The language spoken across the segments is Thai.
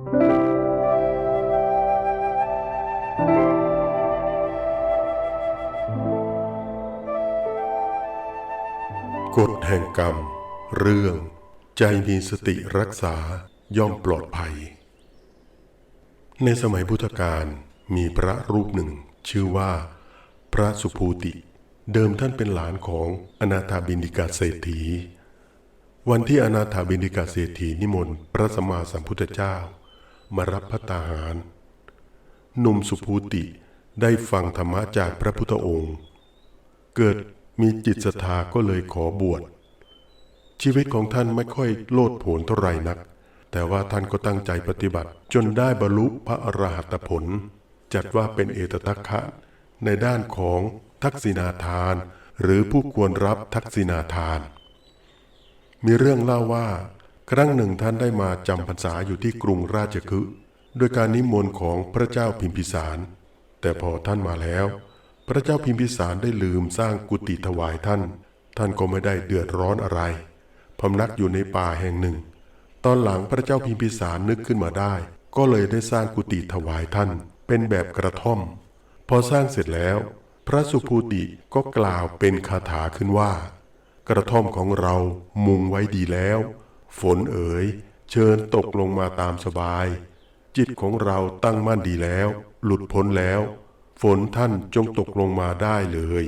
กฎแห่งกรรม เรื่อง ใจมีสติรักษาย่อมปลอดภัย ในสมัยพุทธกาลมีพระรูปหนึ่ง ชื่อว่า พระสุภูติ เดิมท่านเป็นหลานของอนาถาบินิกาเศรษฐี วันที่อนาถาบินิกาเศรษฐีนิมนต์พระสัมมาสัมพุทธเจ้า มารับพระตาหาร หนุ่มสุภูติได้ฟังธรรมะจากพระพุทธองค์ เกิดมีจิตศรัทธาก็เลยขอบวช ชีวิตของท่านไม่ค่อยโลดโผนเท่าไหร่นัก แต่ว่าท่านก็ตั้งใจปฏิบัติ จนได้บรรลุพระอรหัตผล จัดว่าเป็นเอตทัคคะ ในด้านของทักษิณาทาน หรือผู้ควรรับทักษิณาทาน มีเรื่องเล่าว่า ครั้งหนึ่งท่านได้มาจำพรรษาอยู่ที่กรุงราชคฤห์โดยการนิมนต์ของพระเจ้าพิมพิสาร แต่พอท่านมาแล้ว พระเจ้าพิมพิสารได้ลืมสร้างกุฏิถวายท่าน ท่านก็ไม่ได้เดือดร้อนอะไรพำนักอยู่ในป่าแห่งหนึ่ง ตอนหลังพระเจ้าพิมพิสารนึกขึ้นมาได้ ก็เลยได้สร้างกุฏิถวายท่าน เป็นแบบกระท่อม พอสร้างเสร็จแล้ว พระสุภูติก็กล่าวเป็นคาถาขึ้นว่า กระท่อมของเรามุงไว้ดีแล้ว ฝนเอ๋ยเชิญตกลงมาตามสบาย จิตของเราตั้งมั่นดีแล้ว หลุดพ้นแล้ว ฝนท่านจงตกลงมาได้เลย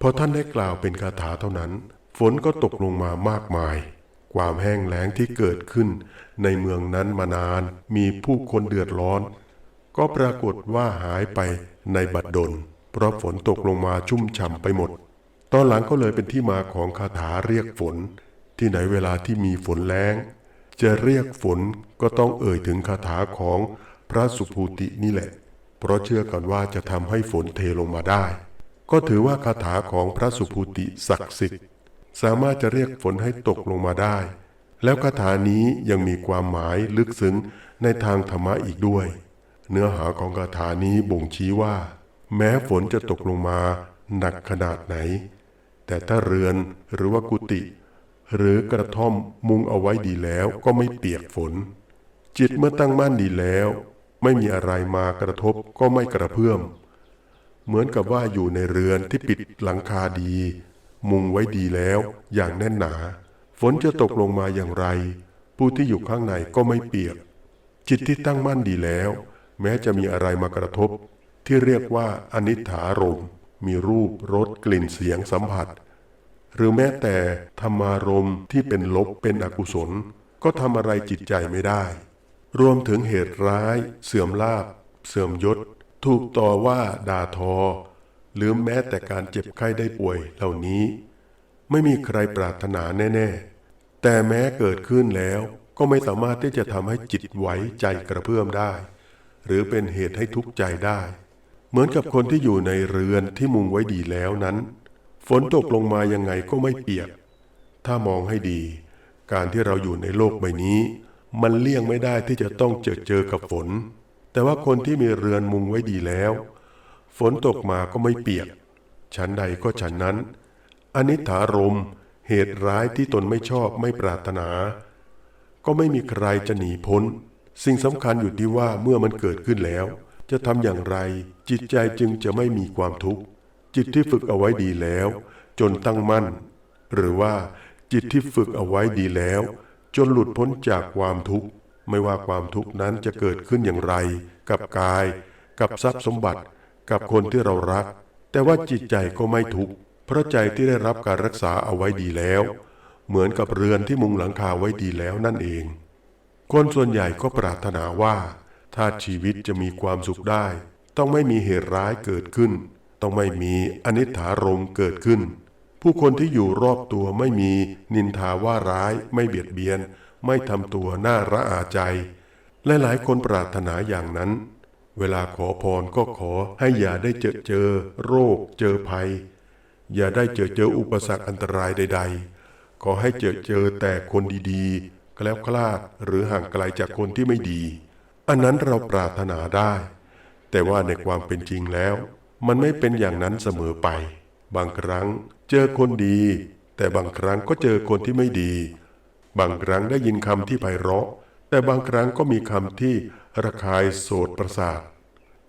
พอท่านได้กล่าวเป็นคาถาเท่านั้น ฝนก็ตกลงมามากมาย ความแห้งแล้งที่เกิดขึ้น ในเมืองนั้นมานานมีผู้คนเดือดร้อน ก็ปรากฏว่าหายไปในบัดดล เพราะฝนตกลงมาชุ่มฉ่ำไปหมด ตอนหลังก็เลยเป็นที่มาของคาถาเรียกฝน ที่ไหนเวลาที่มีฝนแล้ง จะเรียกฝนก็ต้องเอ่ยถึงคาถาของพระสุภูตินี่แหละ เพราะเชื่อกันว่าจะทำให้ฝนเทลงมาได้ ก็ถือว่าคาถาของพระสุภูติศักดิ์สิทธิ์ สามารถจะเรียกฝนให้ตกลงมาได้ แล้วคาถานี้ยังมีความหมายลึกซึ้งในทางธรรมะอีกด้วย เนื้อหาของคาถานี้บ่งชี้ว่า แม้ฝนจะตกลงมาหนักขนาดไหน แต่ถ้าเรือนหรือว่ากุฏิ หรือกระท่อมมุงเอาไว้ดีแล้วก็ไม่เปียกฝน จิตเมื่อตั้งมั่นดีแล้ว ไม่มีอะไรมากระทบก็ไม่กระเพื่อม เหมือนกับว่าอยู่ในเรือนที่ปิดหลังคาดี มุงไว้ดีแล้วอย่างแน่นหนา ฝนจะตกลงมาอย่างไร ผู้ที่อยู่ข้างในก็ไม่เปียก จิตที่ตั้งมั่นดีแล้ว แม้จะมีอะไรมากระทบ ที่เรียกว่าอนิถารมมีรูปรสกลิ่นเสียงสัมผัส หรือแม้แต่ธรรมารมณ์ที่เป็นลบเป็นอกุศล ก็ทำอะไรจิตใจไม่ได้ รวมถึงเหตุร้าย เสื่อมลาบ เสื่อมยศ ถูกต่อว่าด่าทอ หรือแม้แต่การเจ็บไข้ได้ป่วยเหล่านี้ ไม่มีใครปรารถนาแน่ๆ แต่แม้เกิดขึ้นแล้วก็ไม่สามารถที่จะทำให้จิตไหวใจกระเพื่อมได้ หรือเป็นเหตุให้ทุกข์ใจได้ เหมือนกับคนที่อยู่ในเรือนที่มุงไว้ดีแล้วนั้น ฝนตกลงมายังไงก็ไม่เปียก ถ้ามองให้ดี การที่เราอยู่ในโลกใบนี้ มันเลี่ยงไม่ได้ที่จะต้องเจอเจอกับฝน แต่ว่าคนที่มีเรือนมุงไว้ดีแล้ว ฝนตกมาก็ไม่เปียกชั้นใดก็ฉันนั้น อนิถารม เหตุร้ายที่ตนไม่ชอบไม่ปรารถนา ก็ไม่มีใครจะหนีพ้น สิ่งสำคัญอยู่ที่ว่าเมื่อมันเกิดขึ้นแล้ว จะทำอย่างไร จิตใจจึงจะไม่มีความทุกข์ จิตที่ฝึกเอาไว้ดีแล้ว จนตั้งมั่น หรือว่าจิตที่ฝึกเอาไว้ดีแล้ว จนหลุดพ้นจากความทุกข์ ไม่ว่าความทุกข์นั้นจะเกิดขึ้นอย่างไร กับกาย กับทรัพย์สมบัติ กับคนที่เรารัก แต่ว่าจิตใจก็ไม่ทุกข์เพราะใจที่ได้รับการรักษาเอาไว้ดีแล้ว เหมือนกับเรือนที่มุงหลังคาไว้ดีแล้วนั่นเอง คนส่วนใหญ่ก็ปรารถนาว่า ถ้าชีวิตจะมีความสุขได้ ต้องไม่มีเหตุร้ายเกิดขึ้น ต้องไม่มีอนิถารมเกิดขึ้น ผู้คนที่อยู่รอบตัวไม่มีนินทาว่าร้ายไม่เบียดเบียน ไม่ทำตัวน่าระอาใจและหลายคนปรารถนาอย่างนั้น เวลาขอพรก็ขอให้อย่าได้เจอเจอ โรค เจอภัย อย่าได้เจอเจออุปสรรคอันตรายใด ๆ ขอให้เจอเจอแต่คนดีๆแคล้วคลาดหรือห่างไกลจากคนที่ไม่ดี อันนั้นเราปรารถนาได้ แต่ว่าในความเป็นจริงแล้ว มันไม่เป็นอย่างนั้นเสมอไป บางครั้งเจอคนดี แต่บางครั้งก็เจอคนที่ไม่ดี บางครั้งได้ยินคำที่ไพเราะ แต่บางครั้งก็มีคำที่ระคายโสดประสาท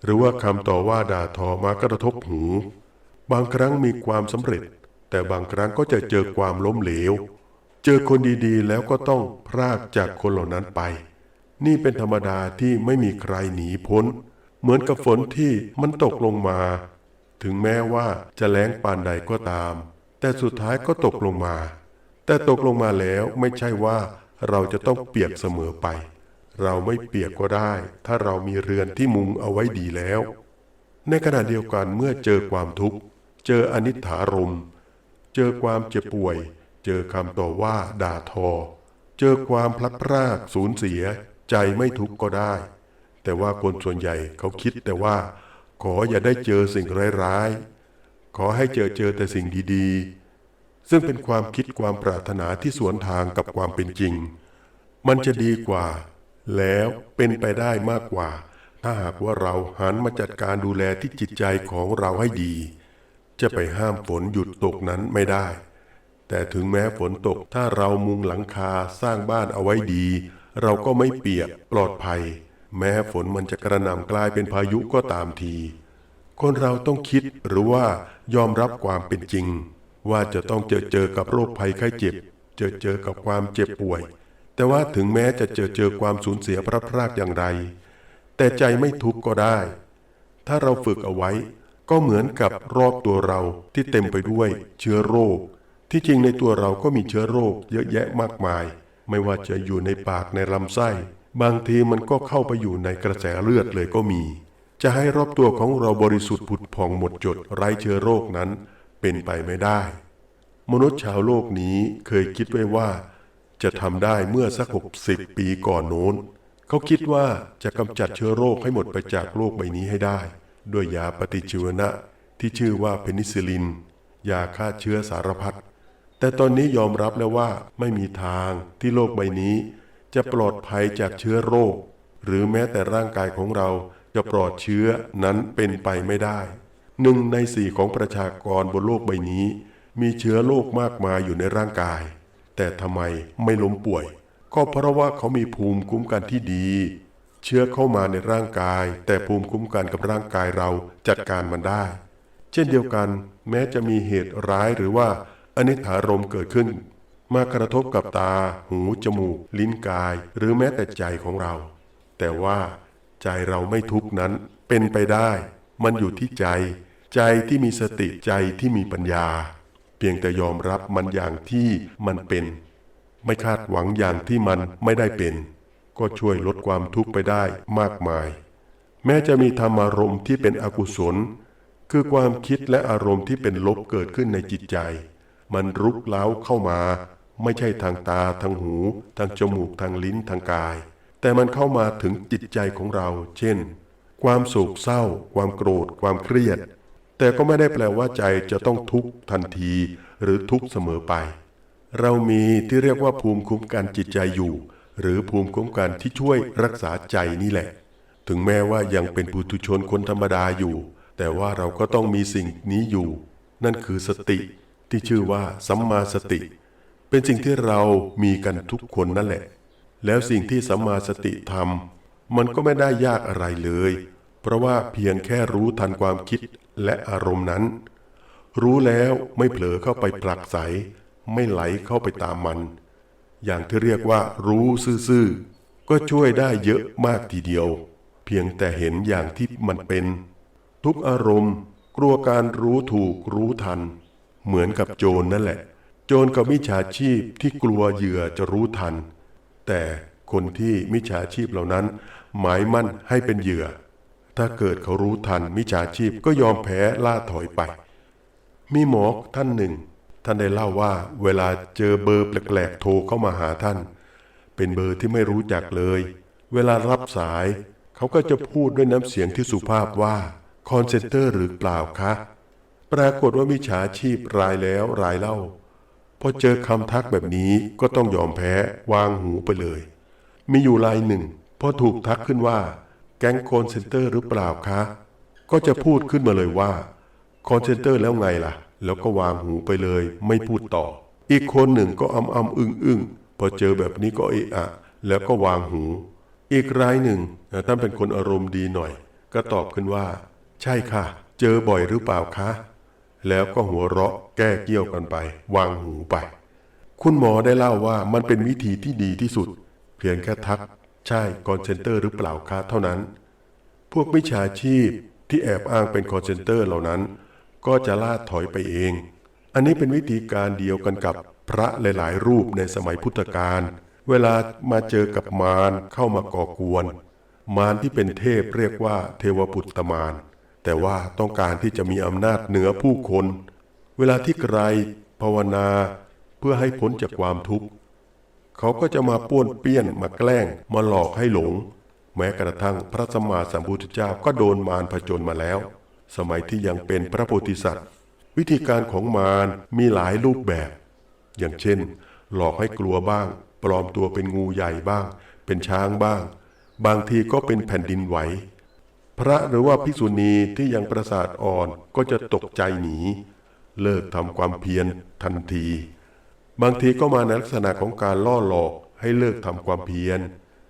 หรือว่าคำต่อว่าด่าทอมากระทบหู บางครั้งมีความสำเร็จ แต่บางครั้งก็จะเจอความล้มเหลว เจอคนดีๆ แล้วก็ต้องพรากจากคนเหล่านั้นไป นี่เป็นธรรมดาที่ไม่มีใครหนีพ้น เหมือนกับฝนที่มันตกลงมา ถึงแม้ว่าจะแล้งปานใดก็ตาม แต่สุดท้ายก็ตกลงมา แต่ตกลงมาแล้วไม่ใช่ว่าเราจะต้องเปียกเสมอไป เราไม่เปียกก็ได้ ถ้าเรามีเรือนที่มุงเอาไว้ดีแล้ว ในขณะเดียวกันเมื่อเจอความทุกข์ เจออนิจฐารม เจอความเจ็บป่วย เจอคำต่อว่าด่าทอ เจอความพลัดพรากสูญเสีย ใจไม่ทุกข์ก็ได้ แต่ว่าคนส่วนใหญ่เขาคิดแต่ว่าขออย่าได้เจอสิ่งร้ายๆ ขอให้เจอเจอแต่สิ่งดีๆ ซึ่งเป็นความคิดความปรารถนาที่สวนทางกับความเป็นจริง มันจะดีกว่า แล้วเป็นไปได้มากกว่า ถ้าหากว่าเราหันมาจัดการดูแลที่จิตใจของเราให้ดี จะไปห้ามฝนหยุดตกนั้นไม่ได้ แต่ถึงแม้ฝนตกถ้าเรามุงหลังคาสร้างบ้านเอาไว้ดี เราก็ไม่เปียกปลอดภัย แม้ฝนมันจะกระหน่ำกลายเป็นพายุก็ตามที คนเราต้องคิดหรือว่ายอมรับความเป็นจริง ว่าจะต้องเจอเจอกับโรคภัยไข้เจ็บ เจอเจอกับความเจ็บป่วย แต่ว่าถึงแม้จะเจอเจอความสูญเสียพระพรากอย่างไร แต่ใจไม่ทุกข์ก็ได้ ถ้าเราฝึกเอาไว้ ก็เหมือนกับรอบตัวเราที่เต็มไปด้วยเชื้อโรค ที่จริงในตัวเราก็มีเชื้อโรคเยอะแยะมากมาย ไม่ว่าจะอยู่ในปากในลำไส้ บางทีมันก็เข้าไปอยู่ในกระแสเลือดเลยก็มี จะให้รอบตัวของเราบริสุทธิ์ผุดผ่องหมดจดไร้เชื้อโรคนั้นเป็นไปไม่ได้ มนุษย์ชาวโลกนี้เคยคิดไว้ว่า จะทำได้เมื่อสักหกสิบปีก่อนโน้น เขาคิดว่าจะกำจัดเชื้อโรคให้หมดไปจากโลกใบนี้ให้ได้ ด้วยยาปฏิชีวนะที่ชื่อว่าเพนิซิลิน ยาฆ่าเชื้อสารพัดแต่ตอนนี้ยอมรับแล้วว่าไม่มีทางที่โลกใบนี้ จะปลอดภัยจากเชื้อโรค หรือแม้แต่ร่างกายของเราจะปลอดเชื้อนั้นเป็นไปไม่ได้หนึ่งในสี่ของประชากรบนโลกใบนี้ มีเชื้อโรคมากมายอยู่ในร่างกาย แต่ทำไมไม่ล้มป่วย ก็เพราะว่าเขามีภูมิคุ้มกันที่ดี เชื้อเข้ามาในร่างกาย แต่ภูมิคุ้มกันกับร่างกายเราจัดการมันได้ เช่นเดียวกัน แม้จะมีเหตุร้ายหรือว่าอนิถารมเกิดขึ้น มากระทบกับตา หู จมูก ลิ้นกาย หรือแม้แต่ใจของเรา แต่ว่าใจเราไม่ทุกนั้นเป็นไปได้ มันอยู่ที่ใจ ใจที่มีสติใจที่มีปัญญา เพียงแต่ยอมรับมันอย่างที่มันเป็น ไม่คาดหวังอย่างที่มันไม่ได้เป็น ก็ช่วยลดความทุกข์ไปได้มากมาย แม้จะมีธรรมารมณ์ที่เป็นอกุศล คือความคิดและอารมณ์ที่เป็นลบเกิดขึ้นในจิตใจ มันรุกเล้าเข้ามา ไม่ใช่ทางตาทางหู ทางจมูกทางลิ้นทางกาย แต่มันเข้ามาถึงจิตใจของเรา เช่น ความโศกเศร้า ความโกรธ ความเครียด แต่ก็ไม่ได้แปลว่าใจจะต้องทุกข์ทันที หรือทุกข์เสมอไป เรามีที่เรียกว่าภูมิคุ้มกันจิตใจอยู่ หรือภูมิคุ้มกันที่ช่วยรักษาใจนี่แหละ ถึงแม้ว่ายังเป็นปุถุชนคนธรรมดาอยู่ แต่ว่าเราก็ต้องมีสิ่งนี้อยู่ นั่นคือสติ ที่ชื่อว่าสัมมาสติ เป็นสิ่งที่เรามีกันทุกคนนั่นแหละ แล้วสิ่งที่สัมมาสติทำมันก็ไม่ได้ยากอะไรเลย เพราะว่าเพียงแค่รู้ทันความคิดและอารมณ์นั้น รู้แล้วไม่เผลอเข้าไปผลักไส ไม่ไหลเข้าไปตามมัน อย่างที่เรียกว่ารู้ซื่อๆก็ช่วยได้เยอะมากทีเดียว เพียงแต่เห็นอย่างที่มันเป็น ทุกอารมณ์กลัวการรู้ถูกรู้ทัน เหมือนกับโจรนั่นแหละ โจรกับมิจฉาชีพที่กลัวเหยื่อจะรู้ทัน แต่คนที่มิจฉาชีพเหล่านั้น หมายมั่นให้เป็นเหยื่อ ถ้าเกิดเขารู้ทันมิจฉาชีพก็ยอมแพ้ล่าถอยไป มีหมอท่านหนึ่ง ท่านได้เล่าว่าเวลาเจอเบอร์แปลกๆโทรเข้ามาหาท่าน เป็นเบอร์ที่ไม่รู้จักเลย เวลารับสาย เขาก็จะพูดด้วยน้ำเสียงที่สุภาพว่าคอนเซนเตอร์หรือเปล่าคะ ปรากฏว่ามิจฉาชีพรายแล้วรายเล่าพอเจอคำทักแบบนี้ก็ต้องยอมแพ้วางหูไปเลย มีอยู่รายหนึ่งพอถูกทักขึ้นว่า แก๊งคอนเซนเตอร์หรือเปล่าคะ ก็จะพูดขึ้นมาเลยว่าคอนเซนเตอร์แล้วไงล่ะ แล้วก็วางหูไปเลย ไม่พูดต่อ อีกคนหนึ่งก็อำอำอึ้งอึ้งพอเจอแบบนี้ก็เอะอะ แล้วก็วางหู อีกรายหนึ่งท่านเป็นคนอารมณ์ดีหน่อย ก็ตอบขึ้นว่า ใช่ค่ะ เจอบ่อยหรือเปล่าคะ แล้วก็หัวเราะแก้เกี้ยวกันไป วางหูไป คุณหมอได้เล่าว่ามันเป็นวิธีที่ดีที่สุด เพียงแค่ทัก ใช่คอนเซนเตอร์หรือเปล่าคะเท่านั้น พวกมิจฉาชีพที่แอบอ้างเป็นคอนเซนเตอร์เหล่านั้น ก็จะล่าถอยไปเอง อันนี้เป็นวิธีการเดียวกันกับพระหลายๆ รูปในสมัยพุทธกาลเวลามาเจอกับมารเข้ามาก่อกวน มารที่เป็นเทพเรียกว่าเทวปุตตมาร แต่ว่าต้องการที่จะมีอำนาจเหนือผู้คน เวลาที่ใครภาวนาเพื่อให้พ้นจากความทุกข์ เขาก็จะมาป้วนเปี้ยนมาแกล้งมาหลอกให้หลง แม้กระทั่งพระสมมาสัมพุทธเจ้าก็โดนมารผจญมาแล้ว สมัยที่ยังเป็นพระโพธิสัตว์ วิธีการของมารมีหลายรูปแบบ อย่างเช่น หลอกให้กลัวบ้าง ปลอมตัวเป็นงูใหญ่บ้าง เป็นช้างบ้าง บางทีก็เป็นแผ่นดินไหว พระหรือว่าภิกษุณีที่ยังประสาทอ่อนก็จะตกใจหนี เลิกทำความเพียรทันที บางทีก็มาในลักษณะของการล่อหลอกให้เลิกทำความเพียร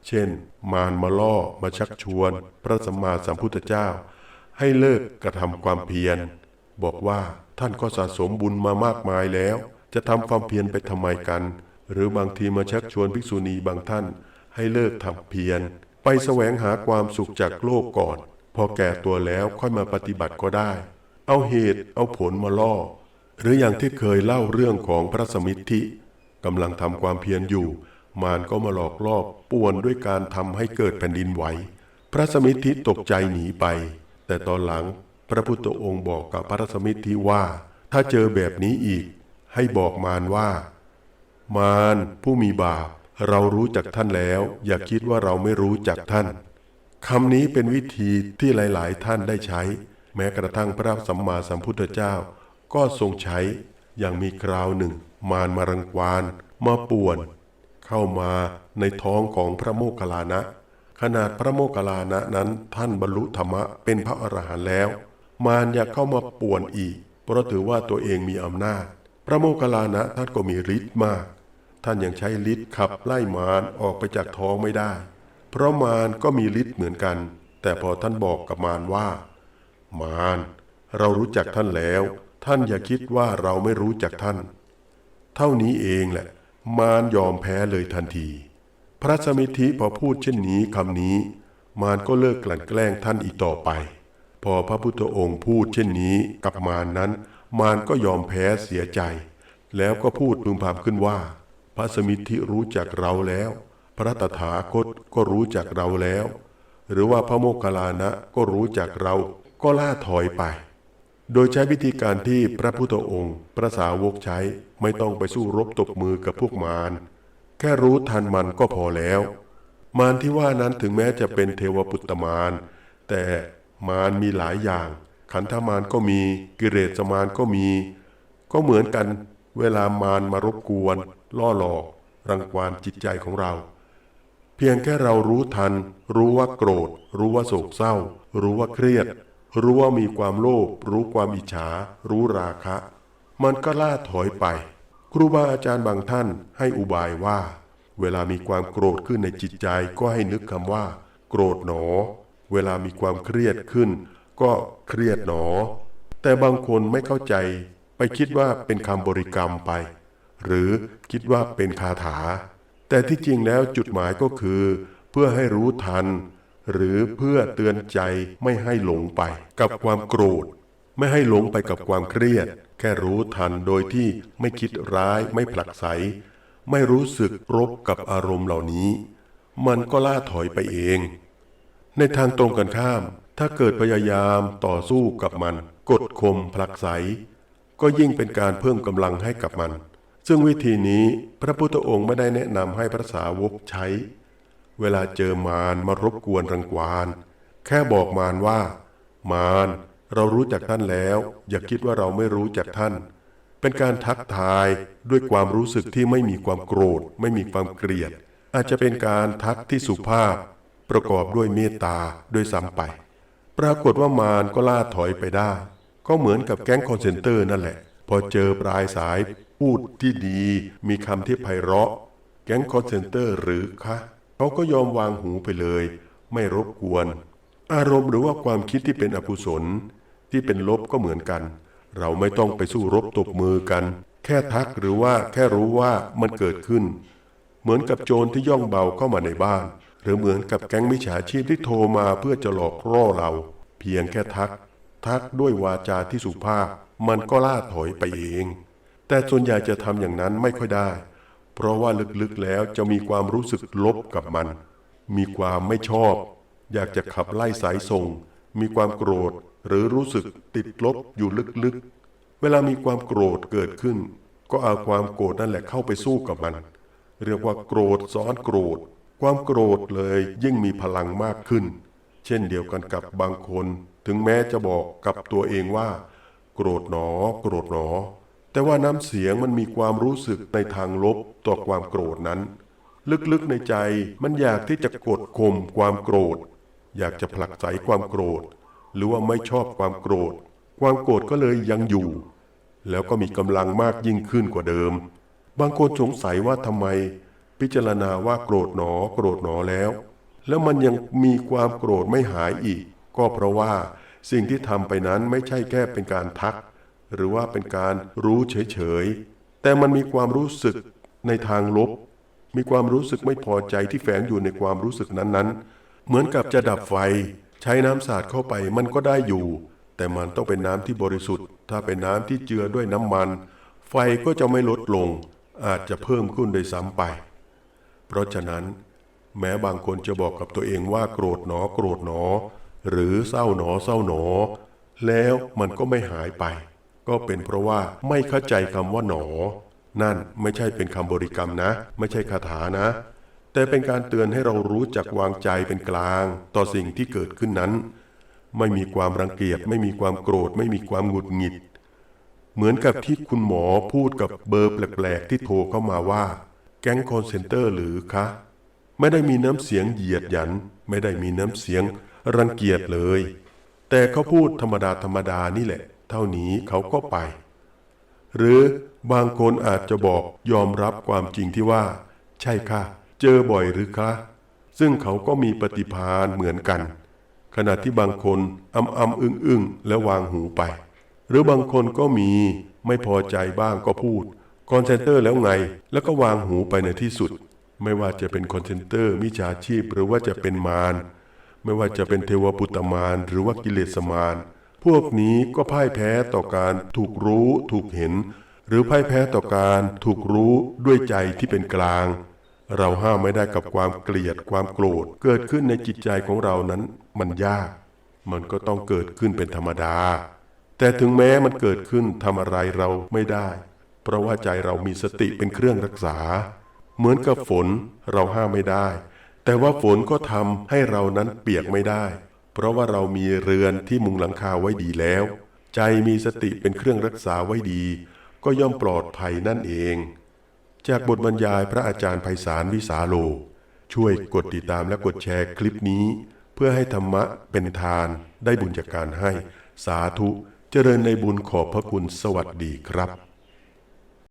เช่น มารมาล่อมาชักชวน พระสัมมาสัมพุทธเจ้า ให้เลิกกระทำความเพียร บอกว่าท่านก็สะสมบุญมามากมายแล้ว จะทำความเพียรไปทำไมกัน หรือบางทีมาชักชวนภิกษุณีบางท่าน ให้เลิกทำเพียร ไปแสวงหาความสุขจากโลกก่อน พอแก่ตัวแล้วค่อยมาปฏิบัติก็ได้ เอาเหตุเอาผลมาล่อ หรืออย่างที่เคยเล่าเรื่องของพระสมิทธิกำลังทำความเพียรอยู่ มารก็มาหลอกล่อป่วนด้วยการทำให้เกิดแผ่นดินไหว พระสมิทธิตกใจหนีไป แต่ตอนหลังพระพุทธองค์บอกกับพระสมิทธิว่า ถ้าเจอแบบนี้อีก ให้บอกมารว่า มารผู้มีบาปเรารู้จักท่านแล้ว อย่าคิดว่าเราไม่รู้จักท่าน คำนี้เป็นวิธีที่หลาย ๆ ท่านได้ใช้ แม้กระทั่งพระสัมมาสัมพุทธเจ้า ก็ทรงใช้อย่างมีคราวหนึ่ง มารมารังควานมาป่วน เข้ามาในท้องของพระโมคคัลลานะ ขนาดพระโมคคัลลานะนั้นท่านบรรลุธรรมะเป็นพระอรหันต์แล้ว มารอยากเข้ามาป่วนอีก เพราะถือว่าตัวเองมีอำนาจ พระโมคคัลลานะท่านก็มีฤทธิ์มาก ท่านยังใช้ฤทธิ์ขับไล่มารออกไปจากท้องไม่ได้ เพราะมารก็มีฤทธิ์เหมือนกัน แต่พอท่านบอกกับมารว่า มารเรารู้จักท่านแล้ว ท่านอย่าคิดว่าเราไม่รู้จักท่าน เท่านี้เองแหละ มารยอมแพ้เลยทันที พระสมิธิพอพูดเช่นนี้คำนี้ มารก็เลิกกลั่นแกล้งท่านอีกต่อไป พอพระพุทธองค์พูดเช่นนี้กับมารนั้น มารก็ยอมแพ้เสียใจ แล้วก็พูดพึมพำขึ้นว่า พระสมิธิรู้จักเราแล้ว พระตถาคตก็รู้จักเราแล้ว หรือว่าพระโมคคัลลานะก็รู้จักเราก็ล่าถอยไป โดยใช้วิธีการที่พระพุทธองค์ พระสาวกใช้ไม่ต้องไปสู้รบตบมือกับพวกมารแค่รู้ทันมันก็พอแล้ว มารที่ว่านั้นถึงแม้จะเป็นเทวปุตตมารแต่มารมีหลายอย่าง ขันธมารก็มีกิเลสมารก็มี ก็เหมือนกันเวลามารมารบกวน ล่อหลอก รังควานจิตใจของเรา พียงแค่เรารู้ทัน รู้ว่าโกรธ รู้ว่าโศกเศร้า รู้ว่าเครียด รู้ว่ามีความโลภรู้ความอิจฉา รู้ราคะ มันก็ล่าถอยไป ครูบาอาจารย์บางท่านให้อุบายว่า เวลามีความโกรธขึ้นในจิตใจก็ให้นึกคำว่า โกรธหนอ เวลามีความเครียดขึ้น ก็เครียดหนอ แต่บางคนไม่เข้าใจ ไปคิดว่าเป็นคำบริกรรมไป หรือคิดว่าเป็นคาถา แต่ที่จริงแล้วจุดหมายก็คือ เพื่อให้รู้ทัน หรือเพื่อเตือนใจไม่ให้หลงไปกับความโกรธ ไม่ให้หลงไปกับความเครียด แค่รู้ทันโดยที่ไม่คิดร้ายไม่ผลักไส ไม่รู้สึกรบกับอารมณ์เหล่านี้ มันก็ล่าถอยไปเอง ในทางตรงกันข้าม ถ้าเกิดพยายามต่อสู้กับมัน กดข่มผลักไส ก็ยิ่งเป็นการเพิ่มกำลังให้กับมัน ซึ่งวิธีนี้พระพุทธองค์ไม่ได้แนะนำให้พระสาวกใช้ เวลาเจอมารมารบกวนรังควานแค่บอกมารว่า มารเรารู้จักท่านแล้ว อย่าคิดว่าเราไม่รู้จักท่าน เป็นการทักทายด้วยความรู้สึกที่ไม่มีความโกรธ ไม่มีความเกลียด อาจจะเป็นการทักที่สุภาพ ประกอบด้วยเมตตาด้วยซ้ำไป ปรากฏว่ามารก็ล่าถอยไปได้ ก็เหมือนกับแก๊งคอนเซนเตอร์นั่นแหละ พอเจอปลายสาย พูดที่ดี มีคำที่ไพเราะ แก๊งคอนเซนเตอร์หรือคะเขาก็ยอมวางหูไปเลย ไม่รบกวน อารมณ์หรือว่าความคิดที่เป็นอกุศล ที่เป็นลบก็เหมือนกัน เราไม่ต้องไปสู้รบตบมือกัน แค่ทักหรือว่าแค่รู้ว่ามันเกิดขึ้น เหมือนกับโจรที่ย่องเบาเข้ามาในบ้าน หรือเหมือนกับแก๊งมิจฉาชีพที่โทรมาเพื่อจะหลอกล่อเรา เพียงแค่ทัก ทักด้วยวาจาที่สุภาพ มันก็ล่าถอยไปเอง แต่ส่วนใหญ่จะทำอย่างนั้นไม่ค่อยได้ เพราะว่าลึกๆแล้วจะมีความรู้สึกลบกับมัน มีความไม่ชอบ อยากจะขับไล่สายส่ง มีความโกรธหรือรู้สึกติดลบอยู่ลึกๆ เวลามีความโกรธเกิดขึ้น ก็เอาความโกรธนั่นแหละเข้าไปสู้กับมัน เรียกว่าโกรธซ้อนโกรธ ความโกรธเลยยิ่งมีพลังมากขึ้น เช่นเดียวกันกับบางคน ถึงแม้จะบอกกับตัวเองว่า โกรธหนอ โกรธหนอ แต่ว่าน้ำเสียงมันมีความรู้สึกในทางลบต่อความโกรธนั้น ลึกๆในใจมันอยากที่จะกดข่มความโกรธ อยากจะผลักไสความโกรธ หรือว่าไม่ชอบความโกรธ ความโกรธก็เลยยังอยู่ แล้วก็มีกำลังมากยิ่งขึ้นกว่าเดิม บางคนสงสัยว่าทำไม พิจารณาว่าโกรธหนอ โกรธหนอแล้ว แล้วมันยังมีความโกรธไม่หายอีก ก็เพราะว่าสิ่งที่ทำไปนั้นไม่ใช่แค่เป็นการทัก หรือว่าเป็นการรู้เฉยๆ แต่มันมีความรู้สึกในทางลบ มีความรู้สึกไม่พอใจที่แฝงอยู่ในความรู้สึกนั้นๆ เหมือนกับจะดับไฟ ใช้น้ำสาดเข้าไปมันก็ได้อยู่ แต่มันต้องเป็นน้ำที่บริสุทธิ์ ถ้าเป็นน้ำที่เจือด้วยน้ำมัน ไฟก็จะไม่ลดลง อาจจะเพิ่มขึ้นโดยซ้ำไป เพราะฉะนั้นแม้บางคนจะบอกกับตัวเองว่าโกรธหนอโกรธหนอ หรือเศร้าหนอเศร้าหนอ แล้วมันก็ไม่หายไป ก็เป็นเพราะว่าไม่เข้าใจคำว่าหนอ นั่นไม่ใช่เป็นคำบริกรรมนะ ไม่ใช่คาถานะ แต่เป็นการเตือนให้เรารู้จักวางใจเป็นกลาง ต่อสิ่งที่เกิดขึ้นนั้น ไม่มีความรังเกียจไม่มีความโกรธ ไม่มีความหงุดหงิด เหมือนกับที่คุณหมอพูดกับเบอร์แปลกๆที่โทรเข้ามาว่า แก๊งคอนเซนเตอร์หรือคะ ไม่ได้มีน้ำเสียงเหยียดหยัน ไม่ได้มีน้ำเสียงรังเกียจเลย แต่เขาพูดธรรมดาธรรมดานี่แหละ เท่านี้เขาก็ไป หรือบางคนอาจจะบอกยอมรับความจริงที่ว่า ใช่ค่ะ เจอบ่อยหรือคะ ซึ่งเขาก็มีปฏิภาณเหมือนกัน ขณะที่บางคนอำอำอึ้งอึ้งแล้ววางหูไป หรือบางคนก็มีไม่พอใจบ้างก็พูดคอนเซนเตอร์แล้วไง แล้วก็วางหูไปในที่สุด ไม่ว่าจะเป็นคอนเซนเตอร์มิจฉาชีพหรือว่าจะเป็นมาร ไม่ว่าจะเป็นเทวปุตตมารหรือว่ากิเลสมาร พวกนี้ก็พ่ายแพ้ต่อการถูกรู้ถูกเห็น หรือพ่ายแพ้ต่อการถูกรู้ด้วยใจที่เป็นกลาง เราห้ามไม่ได้กับความเกลียดความโกรธ เกิดขึ้นในจิตใจของเรานั้นมันยาก มันก็ต้องเกิดขึ้นเป็นธรรมดา แต่ถึงแม้มันเกิดขึ้นทำอะไรเราไม่ได้ เพราะว่าใจเรามีสติเป็นเครื่องรักษา เหมือนกับฝนเราห้ามไม่ได้ แต่ว่าฝนก็ทำให้เรานั้นเปียกไม่ได้ เพราะว่าเรามีเรือนที่มุงหลังคาไว้ดีแล้ว ใจมีสติเป็นเครื่องรักษาไว้ดี ก็ย่อมปลอดภัยนั่นเอง จากบทบรรยายพระอาจารย์ไพศาลวิสาโล ช่วยกดติดตามและกดแชร์คลิปนี้ เพื่อให้ธรรมะเป็นทานได้บุญจากการให้ สาธุเจริญในบุญขอบพระคุณสวัสดีครับ